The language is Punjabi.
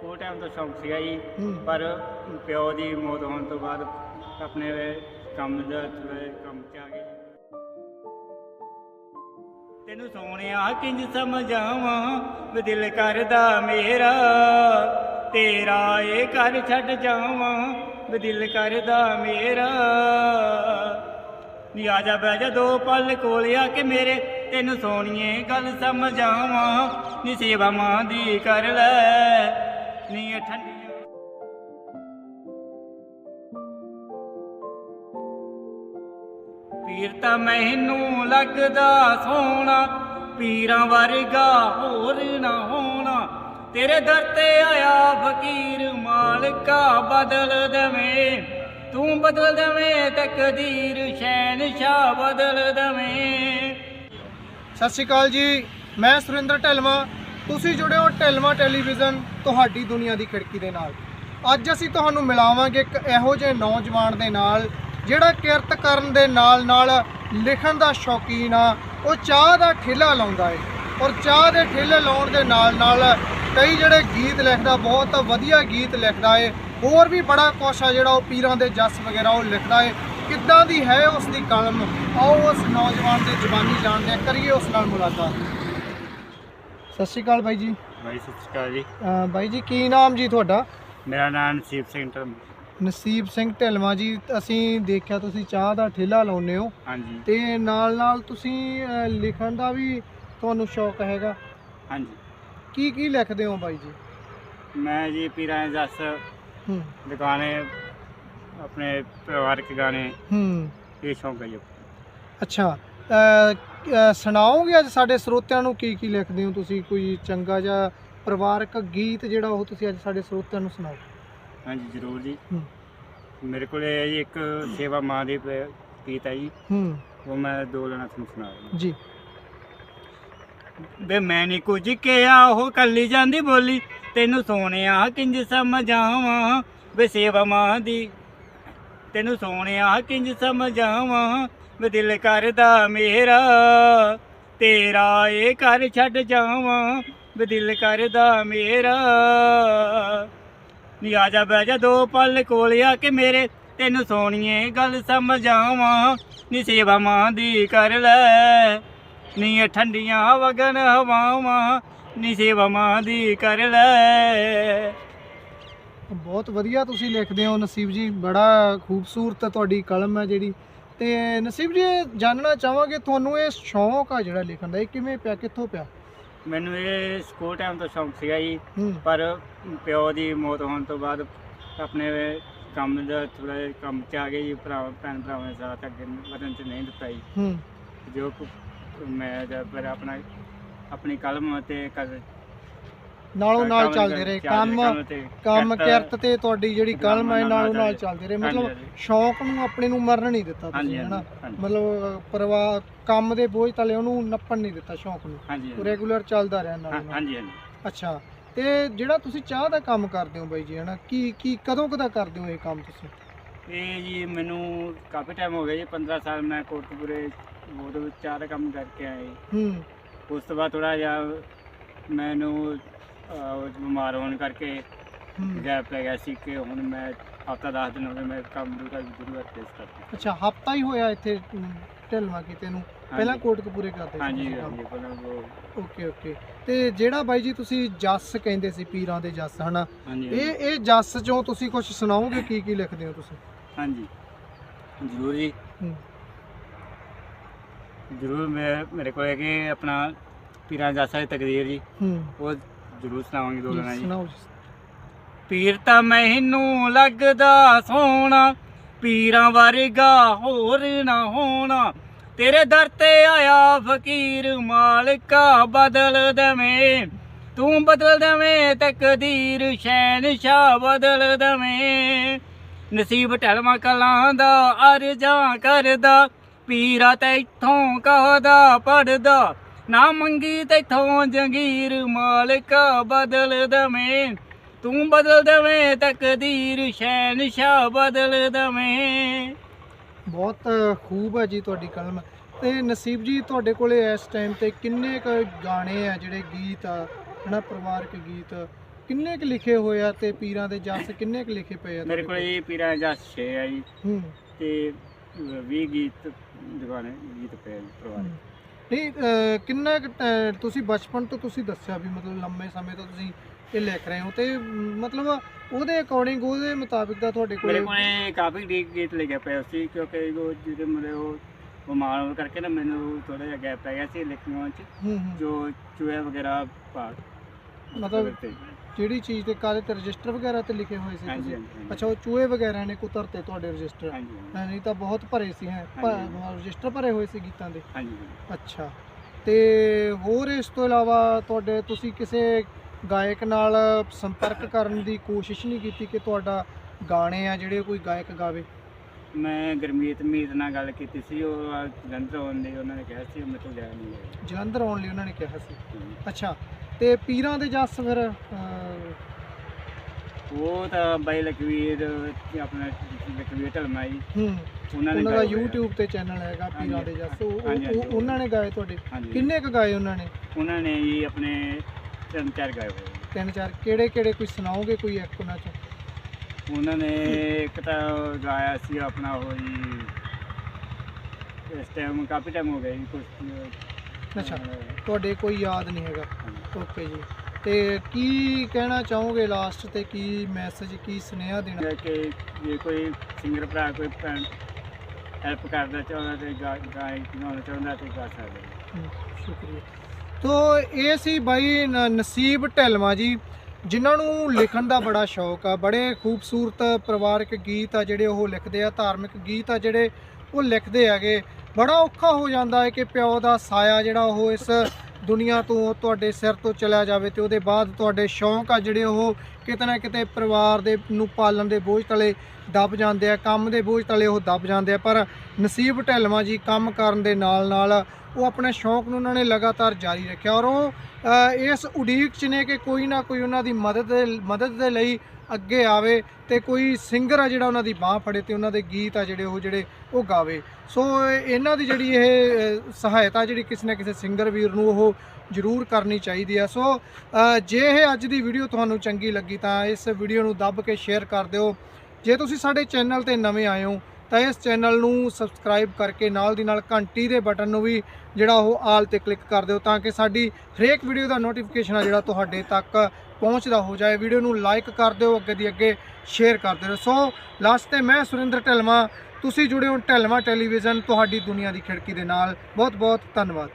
ਸਕੂਲ ਟਾਈਮ ਤੋਂ ਸ਼ੌਂਕ ਸੀਗਾ ਜੀ। ਪਰ ਪਿਓ ਦੀ ਮੌਤ ਹੋਣ ਤੋਂ ਬਾਅਦ ਆਪਣੇ ਕੰਮ ਦਾ ਜਿਹਾ ਕੰਮ ਚ ਆ ਗਏ। ਤੈਨੂੰ ਸੋਹਣਿਆ ਕਿੰਜ ਸਮਝਾਵਾਂ? ਵੀ ਦਿਲ ਕਰਦਾ ਮੇਰਾ ਤੇਰਾ ਇਹ ਘਰ ਛੱਡ ਜਾਵਾਂ। ਵੀ ਦਿਲ ਕਰਦਾ ਮੇਰਾ। ਨੀ ਆ ਜਾ ਬਹਿ ਜਾ ਦੋ ਪਲ ਕੋਲ ਆ ਕੇ ਮੇਰੇ ਤੈਨੂੰ ਸੋਹਣੀਏ ਗੱਲ ਸਮਝਾਵਾਂ। ਨੀ ਸੇਵਾ ਮਾਂ ਦੀ ਕਰ ਲੈ। ਨੀ ਇਹ ਠੰਡੀਆਂ ਪੀਰ ਤਾਂ ਮੈਨੂੰ ਲੱਗਦਾ ਸੋਹਣਾ, ਪੀਰਾਂ ਵਰਗਾ ਹੋਰ ਨਾ ਹੋਣਾ। ਤੇਰੇ ਦਰ ਤੇ ਆਇਆ ਫਕੀਰ ਮਾਲਕਾ, ਬਦਲ ਦਵੇਂ, ਤੂੰ ਬਦਲ ਦਵੇਂ, ਤਕਦੀਰ ਸ਼ਹਿਨਸ਼ਾਹ ਬਦਲ ਦਵੇਂ। ਸਤਿ ਸ਼੍ਰੀ ਅਕਾਲ ਜੀ, ਮੈਂ ਸੁਰਿੰਦਰ ਢਿਲਵਾ। ਤੁਸੀਂ ਜੁੜੇ ਹੋ ਢਿਲਵਾ ਟੈਲੀਵਿਜ਼ਨ, ਤੁਹਾਡੀ ਦੁਨੀਆ ਦੀ ਖਿੜਕੀ ਦੇ ਨਾਲ। ਅੱਜ ਅਸੀਂ ਤੁਹਾਨੂੰ ਮਿਲਾਵਾਂਗੇ ਇੱਕ ਇਹੋ ਜਿਹੇ ਨੌਜਵਾਨ ਦੇ ਨਾਲ, ਜਿਹੜਾ ਕਿਰਤ ਕਰਨ ਦੇ ਨਾਲ ਨਾਲ ਲਿਖਣ ਦਾ ਸ਼ੌਕੀਨ ਆ। ਉਹ ਚਾਹ ਦਾ ਠੇਲਾ ਲਾਉਂਦਾ ਏ। ਔਰ ਚਾਹ ਦੇ ਠੇਲੇ ਲਾਉਣ ਦੇ ਨਾਲ ਨਾਲ ਕਈ ਜਿਹੜੇ ਗੀਤ ਲਿਖਦਾ, ਬਹੁਤ ਵਧੀਆ ਗੀਤ ਲਿਖਦਾ ਏ। ਹੋਰ ਵੀ ਬੜਾ ਕੁਛ ਆ ਜਿਹੜਾ ਉਹ ਪੀਰਾਂ ਦੇ ਜਸ ਵਗੈਰਾ ਉਹ ਲਿਖਦਾ ਏ। ਕਿੱਦਾਂ ਦੀ ਹੈ ਉਸ ਦੀ ਕਲਮ? ਆਓ ਉਸ ਨੌਜਵਾਨ ਦੀ ਜ਼ੁਬਾਨੀ ਜਾਣਦੇ ਕਰੀਏ ਉਸ ਨਾਲ ਮੁਲਾਕਾਤ। ਸਤਿ ਸ਼੍ਰੀ ਅਕਾਲ ਬਾਈ ਜੀ। ਬਾਈ ਸਤਿ ਸ਼੍ਰੀ ਅਕਾਲ ਜੀ। ਅਹ ਬਾਈ ਜੀ ਕੀ ਨਾਮ ਜੀ ਤੁਹਾਡਾ? ਮੇਰਾ ਨਾਮ ਨਸੀਬ ਸਿੰਘ ਧਰਮ ਨਸੀਬ ਸਿੰਘ ਢਿਲਵਾ ਜੀ ਅਸੀਂ ਦੇਖਿਆ ਤੁਸੀਂ ਚਾਹ ਦਾ ਠੇਲਾ ਲਾਉਂਦੇ ਹੋ। ਹਾਂਜੀ। ਤੇ ਨਾਲ ਨਾਲ ਤੁਸੀਂ ਅਹ, ਲਿਖਣ ਦਾ ਵੀ ਤੁਹਾਨੂੰ ਸ਼ੌਕ ਹੈਗਾ। ਹਾਂਜੀ। ਕੀ ਕੀ ਲਿਖਦੇ ਹੋ ਬਾਈ ਜੀ? ਮੈਂ ਜੀ ਪੀਰਾਂ ਦੇ ਜਸ ਹੂੰ। ਦੁਕਾਨੇ ਆਪਣੇ ਪਰਿਵਾਰਕ ਗਾਣੇ ਹੂੰ। ਇਹ ਸ਼ੌਂਕ ਹੈ ਜੀ। ਅੱਛਾ। ਅਹ, ਸੁਣਾਓਗੇ ਅੱਜ ਸਾਡੇ ਸਰੋਤਿਆਂ ਨੂੰ ਕੀ ਕੀ ਲਿਖਦੇ ਹੋ ਤੁਸੀਂ? ਕੋਈ ਚੰਗਾ ਜਿਹਾ ਪਰਿਵਾਰਕ ਗੀਤ ਜਿਹੜਾ ਉਹ ਤੁਸੀਂ ਅੱਜ ਸਾਡੇ ਸਰੋਤਿਆਂ ਨੂੰ ਸੁਣਾਓ? ਹਾਂਜੀ ਜ਼ਰੂਰ ਜੀ। ਹੂੰ। ਮੇਰੇ ਕੋਲੇ ਹੈ ਜੀ ਇੱਕ ਸੇਵਾ ਮਾਂ ਦੀ ਪ- ਗੀਤ ਹੈ ਜੀ। ਹੂੰ। ਉਹ ਮੈਂ ਦੋ ਲੈਣਾ ਤੁਹਾਨੂੰ ਸੁਣਾ ਰਿਹਾ। ਜੀ। ਵੇ ਮੈਂ ਨੀ ਕੁਝ ਕਿਹਾ ਉਹ ਕੱਲੀ ਜਾਂਦੀ ਬੋਲੀ। ਤੈਨੂੰ ਸੋਹਣਿਆ ਕਿੰਜ ਸਮਝਾਵਾਂ? ਵੇ ਸੇਵਾ ਮਾਂ ਦੀ ਤੈਨੂੰ ਸੋਹਣਿਆ ਕਿੰਜ ਸਮਝਾਵਾਂ? ਦਿਲ ਕਰਦਾ ਮੇਰਾ, ਤੇਰਾ ਇਹ ਘਰ ਛੱਡ ਜਾਵਾਂ, ਵੇ ਕਰਦਾ ਮੇਰਾ। ਨੀ ਆ ਜਾ, ਬਹਿ ਜਾ ਦੋ ਪਲ ਕੋਲ ਆ ਕੇ ਮੇਰੇ, ਤੈਨੂੰ ਸੋਹਣੀਏ ਗੱਲ ਸਮਝਾਵਾਂ। ਨੀ ਸੇਵਾ ਮਾਂ ਦੀ ਕਰ ਲੈ, ਨੀ ਠੰਡੀਆਂ ਵਗਨ ਹਵਾਵਾਂ, ਨੀ ਸੇਵਾ ਮਾਂ ਦੀ ਕਰ ਲੈ। ਬਹੁਤ ਵਧੀਆ ਤੁਸੀਂ ਲਿਖਦੇ ਹੋ ਨਸੀਬ ਜੀ, ਬੜਾ ਖੂਬਸੂਰਤ ਤੁਹਾਡੀ ਕਲਮ ਹੈ ਜਿਹੜੀ। ਤੇ ਨਸੀਬ ਜੀ ਜਾਣਨਾ ਚਾਹਾਂਗੇ ਤੁਹਾਨੂੰ ਇਹ ਸ਼ੌਂਕ ਆ ਜਿਹੜਾ ਲਿਖਣ ਦਾ ਇਹ ਕਿਵੇਂ ਪਿਆ ਕਿੱਥੋਂ ਪਿਆ? ਮੈਨੂੰ ਇਹ ਸਕੂਲ ਟਾਈਮ ਤੋਂ ਸ਼ੌਂਕ ਸੀਗਾ ਜੀ ਹੂੰ। ਪਰ ਪਿਓ ਦੀ ਮੌਤ ਹੋਣ ਤੋਂ ਬਾਅਦ ਆਪਣੇ ਕੰਮ ਦਾ ਥੋੜ੍ਹਾ ਜਿਹਾ ਕੰਮ ਚ ਆ ਗਏ ਜੀ ਭਰਾ ਭੈਣ ਭਰਾਵਾਂ ਦੇ ਸਾਥ ਅੱਗੇ ਵਧਣ ਚ ਨਹੀਂ ਦਿੱਤਾ ਜੀ। ਹੂੰ। ਜੋ ਕੁ- ਮੈਂ ਜਦ ਪਰ ਆਪਣਾ ਆਪਣੀ ਕਲਮ ਤੇ ਕਰ ਨਾਲੋਂ ਨਾਲ ਚੱਲਦੇ ਰਹੇ। ਕੰਮ ਕੰਮ ਕਿਰਤ- ਤੇ ਤੁਹਾਡੀ ਜਿਹੜੀ ਕਲਮ ਹੈ ਨਾਲ ਨਾਲੋਂ ਚੱਲਦੇ ਰਹੇ। ਮਤਲਬ। ਸ਼ੌਂਕ ਨੂੰ ਆਪਣੇ ਨੂੰ ਮਰਨ ਨਹੀਂ ਦਿੱਤਾ ਤੁਸੀਂ ਹਨਾ? ਮਤਲਬ ਪਰਿਵਾਰ ਕੰਮ ਦੇ ਬੋਝ ਤਲੇ ਉਹਨੂੰ ਨੱਪਣ ਨਹੀਂ ਦਿੱਤਾ ਸ਼ੌਂਕ ਨੂੰ। ਰੈਗੂਲਰ ਚੱਲਦਾ ਰਿਹਾ ਨਾਲ ਹਾਂਜੀ ਹਾਂਜੀ। ਅੱਛਾ ਤੇ ਜਿਹੜਾ ਤੁਸੀਂ ਚਾਹ ਦਾ ਕੰਮ ਕਰਦੇ ਹੋ ਬਾਈ ਜੀ ਹਨਾ? ਕੀ ਕੀ ਕਦੋਂ ਕਦਾ ਕਰਦੇ ਹੋ ਇਹ ਕੰਮ ਤੁਸੀਂ? ਇਹ ਜੀ ਮੈਨੂੰ ਕਾਫੀ ਟਾਈਮ ਹੋ ਗਿਆ ਜੀ 15 ਸਾਲ ਮੈਂ ਕੋਟਕਪੂਰੇ ਬਹੁਤ ਚਾਰ ਕੰਮ ਕਰਕੇ ਜੀ। ਹੂੰ। ਉਸ ਤੋਂ ਬਾਅਦ ਥੋੜਾ ਜਿਹਾ ਮੈਨੂੰ ਅਹ, ਬਿਮਾਰ ਹੋਣ ਕਰਕੇ ਗੈਪ ਪੈ ਗਿਆ ਸੀ ਕਿ ਹੁਣ ਮੈਂ ਹਫਤਾ 10 ਦਿਨ ਹੋ ਗਏ ਮੈਂ ਕੰਮ ਦੂਰ ਕਰ ਦੂਰ ਕਰ ਕਰਦਾ ਅੱਛਾ ਹਫਤਾ ਹੀ ਹੋਇਆ ਇੱਥੇ ਅਮ, ਢਿਲਵਾਂ ਕੀਤੇ ਨੂੰ ਪਹਿਲਾਂ ਕੋਟਕਪੂਰੇ ਕਰਦੇ ਸੀ ਹਾਂਜੀ ਤੁਸੀਂ ਕੰਮ। ਹਾਂਜੀ ਪਹਿਲਾਂ ਉਹ ਓਕੇ ਓਕੇ। ਤੇ ਜਿਹੜਾ ਬਾਈ ਜੀ ਤੁਸੀਂ ਜੱਸ ਕਹਿੰਦੇ ਸੀ ਪੀਰਾਂ ਦੇ ਜੱਸ ਹਨਾ? ਹਾਂਜੀ ਇਹ ਇਹ ਜੱਸ ਚੋਂ ਤੁਸੀਂ ਕੁਝ ਸੁਣਾਓਗੇ? ਕੀ ਕੀ ਲਿਖਦੇ ਹੋ ਤੁਸੀਂ? ਹਾਂਜੀ। ਜ਼ਰੂਰ ਜੀ। ਹੂੰ। ਜ਼ਰੂਰ ਮੈਂ ਮੇਰੇ ਕੋਲ ਹੈਗੇ ਆਪਣਾ ਪੀਰਾਂ ਜਾਸਾ ਦੀ ਤਕਦੀਰ ਜੀ। ਹੂੰ। ਉਹ ਜ਼ਰੂਰ ਸੁਣਾਵਾਂਗੇ ਦੋ ਲੈਣਾ ਜੀ। ਸੁਣਾਓ ਜੀ। ਪੀਰ ਤਾਂ ਮੈਨੂੰ ਲੱਗਦਾ ਸੋਹਣਾ ਪੀਰਾਂ ਵਰਗਾ ਹੋਰ ਨਾ ਹੋਣਾ। ਤੇਰੇ ਦਰ ਤੇ ਆਇਆ ਫਕੀਰ ਮਾਲਕਾ ਬਦਲ ਦਵੇਂ। ਤੂੰ ਬਦਲ ਦਵੇਂ ਤਕਦੀਰ ਸ਼ਹਿਨਸ਼ਾਹ ਬਦਲ ਦਵੇਂ। ਨਸੀਬ ਢਲਵਾ ਕਲਾਂ ਦਾ ਅਰਜ਼ਾਂ ਕਰਦਾ। ਪੀਰਾ ਤੈਥੋਂ ਕਹਦਾ ਪੜਦਾ। ਨਾ ਮੰਗੀ ਤੈਥੋਂ ਜੰਗੀਰ ਮਾਲਕਾ ਬਦਲ ਦਵੇਂ। ਤੂੰ ਬਦਲ ਦਵੇਂ ਤਕਦੀਰ ਸ਼ਹਿਨਸ਼ਾਹ ਬਦਲ ਦਵੇਂ। ਬਹੁਤ ਖੂਬ ਹੈ ਜੀ ਤੁਹਾਡੀ ਕਲਮ। ਤੇ ਨਸੀਬ ਜੀ ਤੁਹਾਡੇ ਕੋਲੇ ਇਸ ਟਾਈਮ ਤੇ ਕਿੰਨੇ ਕੁ ਗਾਣੇ ਆ ਜਿਹੜੇ ਗੀਤ ਆ ਹਨਾ ਪਰਿਵਾਰਕ ਗੀਤ? ਕਿੰਨੇ ਕੁ ਲਿਖੇ ਹੋਏ ਆ ਤੇ ਪੀਰਾਂ ਦੇ ਜਸ ਕਿੰਨੇ ਕੁ ਲਿਖੇ ਪਏ ਆ ਮੇਰੇ ਕੋਲ ਜੀ ਪੀਰਾਂ ਦਾ 6 ਆ ਜੀ। ਹੂੰ। ਤੇ 20 ਗੀਤ ਦਿਵਾਨੇ ਗੀਤ ਪਏ ਆ ਜੀ ਪਰਿਵਾਰ ਹੂੰ। ਨਹੀਂ ਅਹ, ਕਿੰਨਾ ਕੁ, ਅਹ, ਤੁਸੀਂ ਬਚਪਨ ਤੋਂ ਤੁਸੀਂ ਦੱਸਿਆ ਵੀ ਮਤਲਬ ਲੰਮੇ ਸਮੇਂ ਤੋਂ ਤੁਸੀਂ ਇਹ ਲਿਖ ਰਹੇ ਹੋ ਤੇ ਮ, ਮਤਲਬ ਉਹਦੇ ਅਕੋਰਡਿੰਗ ਉਹਦੇ ਮੁਤਾਬਿਕ ਦਾ ਤੁਹਾਡੇ ਕੋਲ ਮੇਰੇ ਕੋਲੇ ਕਾਫੀ ਡੀ- ਗੀਤ ਲਿਖੇ ਪਏ ਸੀ ਕਿਉਂਕਿ ਉਹ ਜਿਹੜੇ ਮੇਰੇ ਉਹ ਬਿਮਾਰ ਹੋਣ ਕਰਕੇ ਨਾ ਮੈਨੂੰ ਥੋੜਾ ਜਿਹਾ ਗੈਪ ਪੈ ਗਿਆ ਸੀ ਲਿਖਣ ਚ ਹੂੰ ਹੂੰ। ਜੋ ਚੂਹੇ ਵਗੈਰਾ ਪਾ ਮਤਲਬ ਤੇ ਜਿਹੜੀ ਚੀਜ਼ ਤੇ ਕਾਦੇ ਤੇ ਰਜਿਸਟਰ ਵਗੈਰਾ ਤੇ ਲਿਖੇ ਹੋਏ ਸੀ ਹਾਂਜੀ ਤੁਸੀਂ? ਹਾਂਜੀ ਅੱਛਾ ਉਹ ਚੂਹੇ ਵਗੈਰਾ ਨੇ ਕੁਤਰਤੇ ਤੁਹਾਡੇ ਰਜਿਸਟਰ? ਹਾਂਜੀ ਨਹੀਂ ਤਾਂ ਬਹੁਤ ਭਰੇ ਸੀ ਹੈ? ਹਾਂਜੀ। ਰਜਿਸਟਰ ਭਰੇ ਹੋਏ ਸੀ ਗੀਤਾਂ ਦੇ? ਹਾਂਜੀ ਅੱਛਾ। ਤੇ ਹੋਰ ਇਸ ਤੋਂ ਇਲਾਵਾ ਤੁਹਾਡੇ ਤੁਸੀਂ ਕਿਸੇ ਗਾਇਕ ਨਾਲ ਸੰਪਰਕ ਕਰਨ ਦੀ ਕੋਸ਼ਿਸ਼ ਨਹੀਂ ਕੀਤੀ ਕਿ ਤੁਹਾਡਾ ਗਾਣੇ ਆ ਜਿਹੜੇ ਕੋਈ ਗਾਇਕ ਗਾਵੇ? ਮੈਂ ਗਰਮੀਤ ਮੀਤ ਨਾਲ ਗੱਲ ਕੀਤੀ ਸੀ ਉਹ ਜਲੰਧਰ ਆਉਣ ਦੀ ਉਹਨਾਂ ਨੇ ਕਿਹਾ ਸੀ ਮੈਂ ਤੋਂ ਲਿਆ ਨਹੀਂ ਹੈ। ਜਲੰਧਰ ਆਉਣ ਲਈ ਉਹਨਾਂ ਨੇ ਕਿਹਾ ਸੀ। ਅੱਛਾ। ਤੇ ਪੀਰਾਂ ਦੇ ਜੱਸ ਫਿਰ ਅਹ, ਉਹ ਤਾਂ ਬਾਈ ਲਖਵੀਰ ਤੇ ਆਪਣਾ ਲਖਵੀਰ ਢਲਮਾ ਜੀ ਹੂੰ ਉਹਨਾਂ ਨੇ ਉਹਨਾਂ ਦਾ। YouTube ਤੇ ਚੈਨਲ ਹੈਗਾ ਪੀਰਾਂ ਦੇ ਜੱਸ। ਉਹ- ਹਾਂਜੀ, ਉਹ- ਹਾਂਜੀ। ਉਹਨਾਂ ਨੇ ਗਾਏ ਤੁਹਾਡੇ? ਹਾਂਜੀ। ਕਿੰਨੇ ਕੁ ਗਾਏ ਉਹਨਾਂ ਨੇ? ਉਹਨਾਂ ਨੇ ਜੀ ਆਪਣੇ ਤਿੰਨ ਚਾਰ ਗਾਏ ਹੋਏ। ਤਿੰਨ ਚਾਰ। ਕਿਹੜੇ ਕਿਹੜੇ ਕੋਈ ਸੁਣਾਓਗੇ ਕੋਈ ਇੱਕ ਉਹਨਾਂ ਚੋਂ? ਉਹਨਾਂ ਨੇ ਇੱਕ ਤਾਂ ਗਾਇਆ ਸੀ ਆਪਣਾ ਉਹ ਜੀ ਇਸ ਟਾਈਮ ਕਾਫੀ ਟਾਈਮ ਹੋ ਗਿਆ ਜੀ ਕੁਝ ਅੱਛਾ। ਤੁਹਾਡੇ ਕੋਈ ਯਾਦ ਨਹੀਂ ਹੈਗਾ? ਓਕੇ ਜੀ। ਤੇ ਕੀ ਕਹਿਣਾ ਚਾਹੋਗੇ ਲਾਸਟ ਤੇ ਕੀ ਮੈਸੇਜ ਕੀ ਸੁਨੇਹਾ ਦੇਣਾ? ਕਿ ਜੇ ਕੋਈ ਸਿੰਗਰ ਭਰਾ ਕੋਈ ਭੈਣ ਹੈਲਪ ਕਰਦਾ ਚਾਹੁੰਦਾ ਤੇ ਗਾ ਗਾਇ ਗਾਉਣਾ ਚਾਹੁੰਦਾ ਤੇ ਗਾ ਸਕਦਾ ਹਮ, ਸ਼ੁਕਰੀਆ। ਤੋ ਇਹ ਸੀ ਬਾਈ ਨ- ਨਸੀਬ ਢਿਲਵਾ ਜੀ ਜਿਨ੍ਹਾਂ ਨੂੰ ਲਿਖਣ ਦਾ ਬੜਾ ਸ਼ੌਕ ਆ। ਬੜੇ ਖੂਬਸੂਰਤ ਪਰਿਵਾਰਕ ਗੀਤ ਆ ਜਿਹੜੇ ਉਹ ਲਿਖਦੇ ਆ ਧਾਰਮਿਕ ਗੀਤ ਆ ਜਿਹੜੇ ਉਹ ਲਿਖਦੇ ਹੈਗੇ। ਬੜਾ ਔਖਾ ਹੋ ਜਾਂਦਾ ਹੈ ਕਿ ਪਿਓ ਦਾ ਸਾਇਆ ਜਿਹੜਾ ਉਹ ਇਸ ਦੁਨੀਆ ਤੋਂ ਤੁਹਾਡੇ ਸਿਰ ਤੋਂ ਚਲਾ ਜਾਵੇ ਤੇ ਉਹਦੇ ਬਾਅਦ ਤੁਹਾਡੇ ਸ਼ੌਂਕ ਆ ਜਿਹੜੇ ਉਹ ਕਿਤੇ ਨਾ ਕਿਤੇ ਪਰਿਵਾਰ ਦੇ ਨੂੰ ਪਾਲਣ ਦੇ ਬੋਝ ਤਲੇ ਦਬ ਜਾਂਦੇ ਆ, ਕੰਮ ਦੇ ਬੋਝ ਤਲੇ ਉਹ ਦਬ ਜਾਂਦੇ ਆ। ਪਰ ਨਸੀਬ ਢਿਲਵਾ ਜੀ ਕੰਮ ਕਰਨ ਦੇ ਨਾਲ ਨਾਲ ਉਹ ਆਪਣੇ ਸ਼ੌਂਕ ਨੂੰ ਉਹਨਾਂ ਨੇ ਲਗਾਤਾਰ ਜਾਰੀ ਰੱਖਿਆ ਔਰ ਉਹ ਇਸ ਉਡੀਕ 'ਚ ਨੇ ਕਿ ਕੋਈ ਨਾ ਕੋਈ ਉਹਨਾਂ ਦੀ ਮਦਦ ਮਦਦ ਦੇ ਲਈ ਅੱਗੇ ਆਵੇ ਤੇ ਕੋਈ ਸਿੰਗਰ ਆ ਜਿਹੜਾ ਉਹਨਾਂ ਦੀ ਬਾਹ ਫੜੇ ਤੇ ਉਹਨਾਂ ਦੇ ਗੀਤ ਆ ਜਿਹੜੇ ਉਹ ਜਿਹੜੇ ਉਹ ਗਾਵੇ। ਸੋ, ਇਹਨਾਂ ਦੀ ਜਿਹੜੀ ਇਹ ਸਹਾਇਤਾ ਜਿਹੜੀ ਕਿਸੇ ਨਾ ਕਿਸੇ ਸਿੰਗਰ ਵੀਰ ਨੂੰ ਉਹ ਜ਼ਰੂਰ ਕਰਨੀ ਚਾਹੀਦੀ ਆ। ਸੋ ਜੇ ਇਹ ਅੱਜ ਦੀ ਵੀਡੀਓ ਤੁਹਾਨੂੰ ਚੰਗੀ ਲੱਗੀ ਤਾਂ ਇਸ ਵੀਡੀਓ ਨੂੰ ਦੱਬ ਕੇ ਸ਼ੇਅਰ ਕਰ ਦਿਓ। ਜੇ ਤੁਸੀਂ ਸਾਡੇ ਚੈਨਲ ਤੇ ਨਵੇਂ ਆਏ ਹੋ ਤਾਂ ਇਸ ਚੈਨਲ ਨੂੰ ਸਬਸਕ੍ਰਾਈਬ ਕਰਕੇ ਨਾਲ ਦੀ ਨਾਲ ਘੰਟੀ ਦੇ ਬਟਨ ਨੂੰ ਵੀ ਜਿਹੜਾ ਉਹ ਆਲ ਤੇ ਕਲਿੱਕ ਕਰ ਦਿਓ ਤਾਂ ਕਿ ਸਾਡੀ ਹਰੇਕ ਵੀਡੀਓ ਦਾ ਨੋਟੀਫਿਕੇਸ਼ਨ ਆ ਜਿਹੜਾ ਤੁਹਾਡੇ ਤੱਕ ਪਹੁੰਚਦਾ ਹੋ ਜਾਏ। ਵੀਡੀਓ ਨੂੰ ਲਾਈਕ ਕਰ ਦਿਓ, ਅੱਗੇ ਦੀ ਅੱਗੇ ਸ਼ੇਅਰ ਕਰ ਦਿਓ। ਸੋ ਲਾਸਟ ਤੇ ਮੈਂ ਸੁਰਿੰਦਰ ਢਿਲਵਾ। ਤੁਸੀਂ ਜੁੜੇ ਹੋ ਢਿਲਵਾ ਟੈਲੀਵਿਜ਼ਨ ਤੁਹਾਡੀ ਦੁਨੀਆ ਦੀ ਖਿੜਕੀ ਦੇ ਨਾਲ। ਬਹੁਤ ਬਹੁਤ ਧੰਨਵਾਦ।